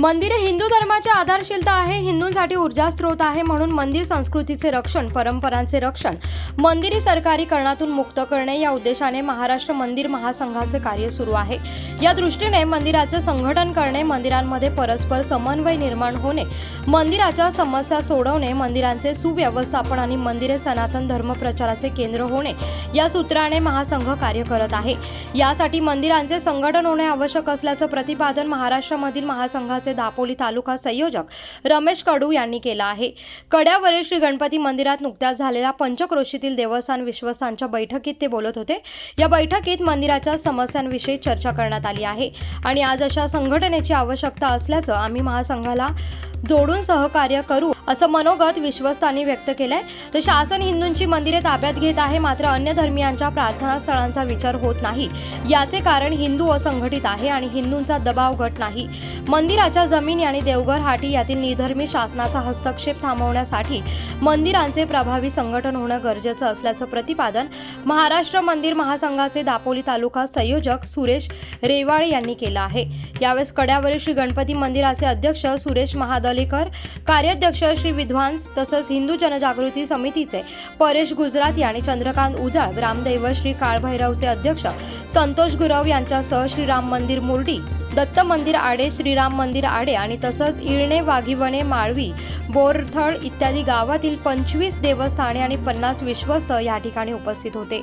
मंदिरे हिंदू धर्माची आधारशीलता आहे. हिंदूंसाठी ऊर्जा स्रोत आहे म्हणून मंदिर संस्कृतीचे रक्षण परंपरांचे रक्षण मंदिरी सरकारीकरणातून मुक्त करणे या उद्देशाने महाराष्ट्र मंदिर महासंघाचे कार्य सुरू आहे. या दृष्टीने मंदिराचे संघटन करणे मंदिरांमध्ये परस्पर समन्वय निर्माण होणे मंदिराच्या समस्या सोडवणे मंदिरांचे सुव्यवस्थापन आणि मंदिरे सनातन धर्म प्रचाराचे केंद्र होणे या सूत्राने महासंघ कार्य करत आहे. यासाठी मंदिरांचे संघटन होणे आवश्यक असल्याचं प्रतिपादन महाराष्ट्रामधील महासंघाचे दापोली तालुका संयोजक रमेश कडू यांनी केला आहे. कड्यावरील श्री गणपती मंदिरात नुकत्याच झालेल्या पंचक्रोशीतील देवस्थान विश्वस्तांच्या बैठकीत ते बोलत होते. या बैठकीत मंदिराच्या समस्यांविषयी चर्चा करण्यात आली आहे आणि आज अशा संघटनेची आवश्यकता असल्याचं आम्ही महासंघाला जोडून सहकार्य करू असं मनोगत विश्वस्तांनी व्यक्त केलंय. तर शासन हिंदूंची मंदिरे ताब्यात घेत आहे मात्र अन्य धर्मियांच्या प्रार्थना स्थळांचा विचार होत नाही. याचे कारण हिंदू असंघटित आहे आणि हिंदूंचा दबाव गट नाही. मंदिराच्या जमिनी आणि देवघर हाटी यातील निधर्मी शासनाचा हस्तक्षेप थांबवण्यासाठी मंदिरांचे प्रभावी संघटन होणं गरजेचं असल्याचं प्रतिपादन महाराष्ट्र मंदिर महासंघाचे दापोली तालुका संयोजक सुरेश रेवाळे यांनी केलं आहे. यावेळेस कड्यावरील श्री गणपती मंदिराचे अध्यक्ष सुरेश महादलेकर कार्याध्यक्ष श्री विद्वांस तसंच हिंदू जनजागृती समितीचे परेश गुजराती आणि चंद्रकांत उजाळ ग्रामदैव श्री काळभैरवचे अध्यक्ष संतोष गुरव यांच्यासह श्रीराम मंदिर मुर्डी दत्त मंदिर आडे श्रीराम मंदिर आडे आणि तसंच इळणे वाघिवणे माळवी बोरथळ इत्यादी गावातील पंचवीस देवस्थाने आणि पन्नास विश्वस्त या ठिकाणी उपस्थित होते.